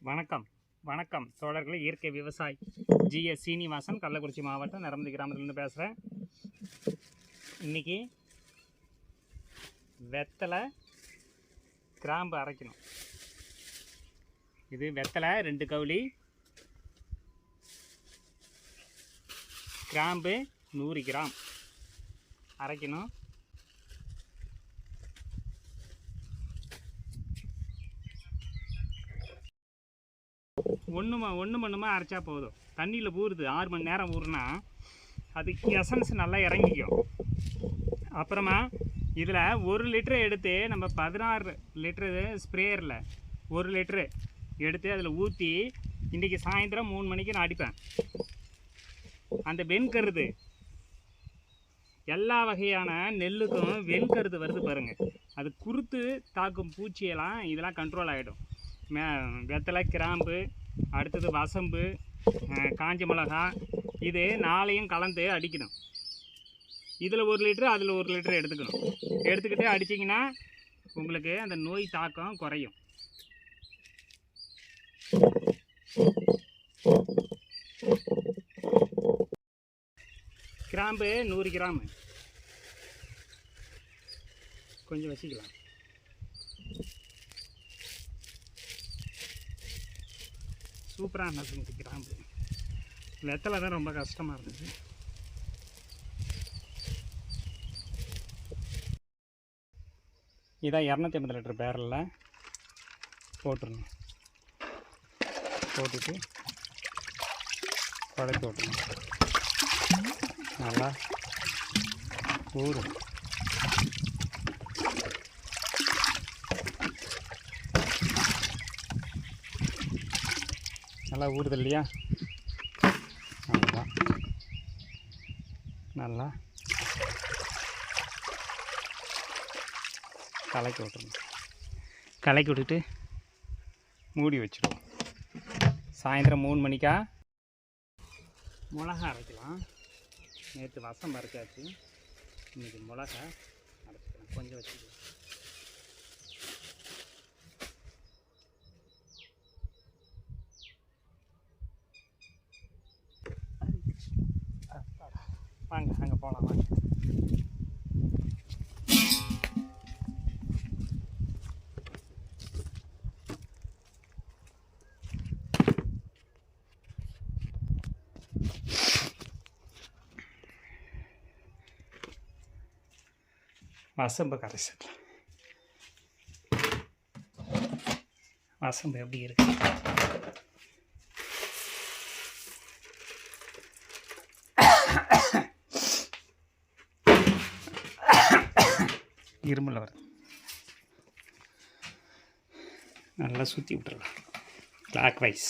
வணக்கம். வணக்கம். தோழர்களே இயற்கை விவசாயி ஜிஎஸ் சீனிவாசன் கள்ளக்குறிச்சி மாவட்டம் நரம்பு கிராமத்துலேருந்து பேசுகிறேன் இன்றைக்கி வெத்தலை கிராம்பு அரைக்கணும். இது வெத்தலை ரெண்டு கவுளி கிராம்பு நூறு கிராம். அரைக்கணும். ஒன்றுமா ஒன்று மண்ணுமா அரைச்சா போதும். தண்ணியில் ஊறுது ஆறு மணி நேரம் ஊறுனா அதுக்கு எசன்ஸ் நல்லா இறங்கிக்கும். அப்புறமா இதில் ஒரு லிட்டரு எடுத்து நம்ம பதினாறு லிட்டரு ஸ்ப்ரேயரில் ஒரு லிட்டரு எடுத்து அதில் ஊற்றி இன்றைக்கி சாயந்தரம் மூணு மணிக்கு நான் அடிப்பேன். அந்த வெண்கருது எல்லா வகையான நெல்லுக்கும் வெண்கருது வருது பாருங்கள் அது குறுத்து தாக்கும் பூச்சியெல்லாம் இதெல்லாம் கண்ட்ரோல் ஆகிடும் மே வெத்தலை கிராம்பு அடுத்தது வசம்பு காஞ்ச மிளகா இது நாளையும் கலந்து அடிக்கணும். இதில் ஒரு லிட்டரு அதில் ஒரு லிட்டரு எடுத்துக்கணும். எடுத்துக்கிட்டு அடிச்சிங்கன்னா உங்களுக்கு அந்த நோய் தாக்கம் குறையும். கிராம்பு நூறு கிராமு. கொஞ்சம் வச்சுக்கலாம். சூப்பராக இருந்துச்சு கிராம்பு வெத்தலை தான் ரொம்ப கஷ்டமாக இருந்துச்சு. இதான் இரநூத்தி ஐம்பது லிட்டர் பேரலில் போட்டுருணும் போட்டுட்டு குழப்பி விட்டுருணும் நல்லா ஊறும். நல்லா ஊறுது இல்லையா? அவ்வளோதான் நல்லா கலக்கி விட்டுருணும் கலக்கி விட்டுட்டு மூடி வச்சிடுவோம் சாயந்தரம் மூணு மணிக்கா? மிளகா அரைக்கலாம். நேற்று வசம் அரைச்சாச்சு. இன்றைக்கி மிளகா அரைச்சிக்கலாம். கொஞ்சம் வச்சுக்கலாம். வாங்க அங்கே போகலாம் வாங்க. வசம்பு கரைசல் வசம்பு எப்படி இருக்கு? இருமல் வருது நல்லா சுற்றி விட்டுறலாம் கிளாக் வைஸ்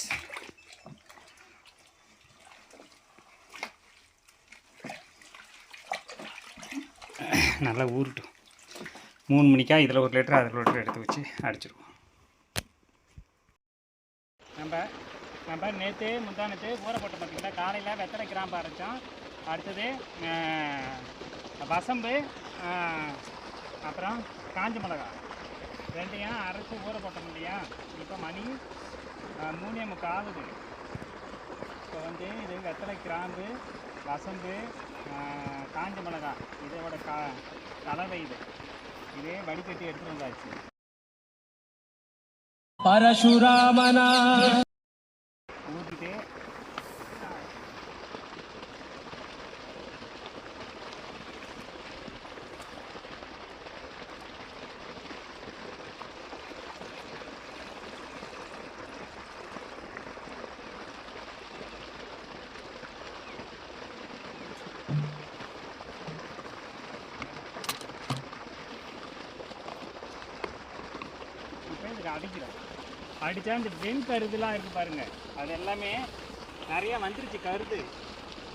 நல்லா ஊறட்டும். மூணு மணிக்கா இதில் ஒரு லிட்டர் அதில் ஒரு லிட்டர் எடுத்து வச்சு அடிச்சிடுவோம் நம்ம நம்ம நேற்று முந்தானத்து ஊறப்பட்ட பார்த்திங்கன்னா காலையில் வெத்தலை கிராம்பு அரைச்சோம். அடுத்தது வசம்பு அப்புறம் காஞ்ச மிளகா. ரெண்டையும் அரைச்சி ஊற போட்டோம் இல்லையா? இப்போ மணி மூணே முக்கால் ஆகுது. இப்போ வந்து இது வெத்தலை கிராம்பு வசம்பு காஞ்ச மிளகா. இதோட க கலவை இது. இதே வடிகட்டி எடுத்துகிட்டு வந்தாச்சு. பரசுராமனா. இப்போ அடிக்கிறோம். அடித்தா இந்த வெண் கருதுலாம் இருக்குது பாருங்கள் அது எல்லாமே நிறைய வந்துருச்சு கருது.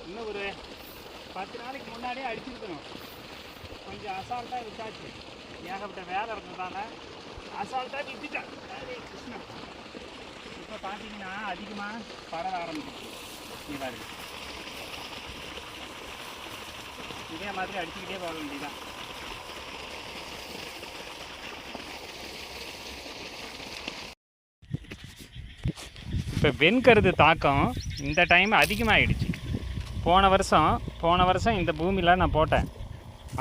இன்னும் ஒரு பத்து நாளைக்கு முன்னாடியே அடிச்சிருக்கணும். கொஞ்சம் அசால்ட்டாக விட்டாச்சு. ஏகப்பட்ட வேலை இருந்ததால் அசால்ட்டாக விட்டுட்டேன். கிருஷ்ணன் கிருஷ்ணா. இப்போ பார்த்தீங்கன்னா அதிகமாக பரவ ஆரம்பிச்சிருக்கு நீ பாருங்க. இதே மாதிரி அடிச்சுக்கிட்டே போக வேண்டியதான் இப்போ வெண்கருது தாக்கம் இந்த டைம் அதிகமாகிடுச்சு போன வருஷம் போன வருஷம் இந்த பூமியில் நான் போட்டேன்.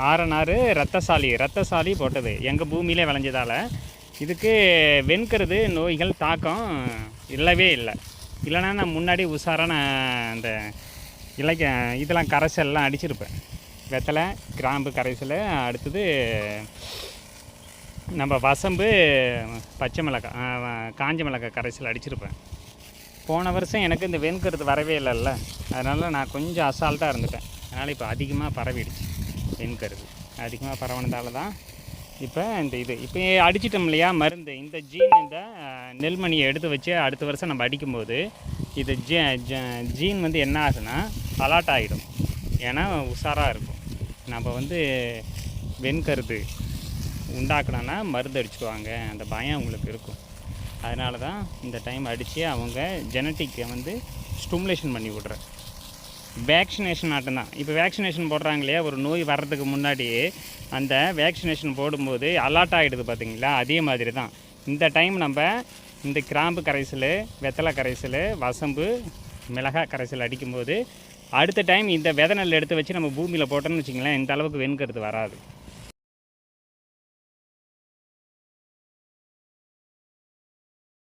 ஆறனாறு ரத்தசாலி ரத்தசாலி போட்டது. எங்கள் பூமியிலே விளைஞ்சதால். இதுக்கு வெண்கருது நோய்கள் தாக்கம் இல்லவே இல்லை. இல்லைன்னா நான் முன்னாடி உஷாரான அந்த இலக்க இதெல்லாம் கரைசல்லாம் அடிச்சிருப்பேன். வெத்தலை கிராம்பு கரைசல் அடுத்தது நம்ம வசம்பு பச்சை மிளகாய் காஞ்ச மிளகாய் கரைசல் அடிச்சிருப்பேன். போன வருஷம் எனக்கு இந்த வெண்கருத்து வரவே இல்லைல்ல. அதனால் நான் கொஞ்சம் அசால்ட்டாக இருந்துட்டேன். அதனால் இப்போ அதிகமாக பரவிடுச்சு வெண்கருது. அதிகமாக பரவினதால தான் இப்போ இந்த இது. இப்போ அடிச்சிட்டோம் இல்லையா? மருந்து. இந்த ஜீன் இந்த நெல்மணியை எடுத்து வச்சு அடுத்த வருஷம் நம்ம அடிக்கும்போது இது ஜீ ஜ- ஜீன் வந்து என்ன ஆகுதுன்னா அலாட் ஆகிடும் ஏன்னா உஷாராக இருக்கும். நம்ம வந்து வெண்கருது உண்டாக்கணும்னா மருந்து அடிச்சுக்குவாங்க. அந்த பயம் உங்களுக்கு இருக்கும். அதனால தான் இந்த டைம் அடித்து அவங்க ஜெனட்டிக்கை வந்து ஸ்டிமுலேஷன் பண்ணி விட்ற வேக்சினேஷன் ஆட்டம் இப்போ வேக்சினேஷன் போடுறாங்க இல்லையா? ஒரு நோய் வர்றதுக்கு முன்னாடி அந்த வேக்சினேஷன் போடும்போது அலாட் ஆகிடுது பார்த்தீங்களா அதே மாதிரி தான். இந்த டைம் நம்ம இந்த கிராம்பு கரைசல் வெத்தலை கரைசல் வசம்பு மிளகாய் கரைசல் அடிக்கும்போது அடுத்த டைம் இந்த விதை நெல் எடுத்து வச்சு நம்ம பூமியில் போட்டோம்னு வச்சிங்களேன் இந்த அளவுக்கு வெண்கருத்து வராது.